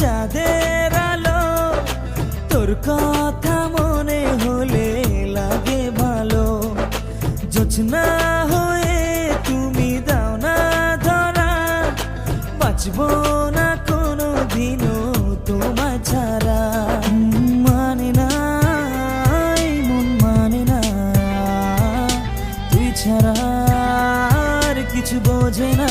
চাঁদের আলো, তোর কথা মনে হলে লাগে ভালো। জোছনা হয়ে তুমি দাও না ধরা, বাঁচবো না কোনো দিনও তোমার ছাড়া। মানে না মন মানে না, তুই ছাড়া আর কিছু বোঝে না।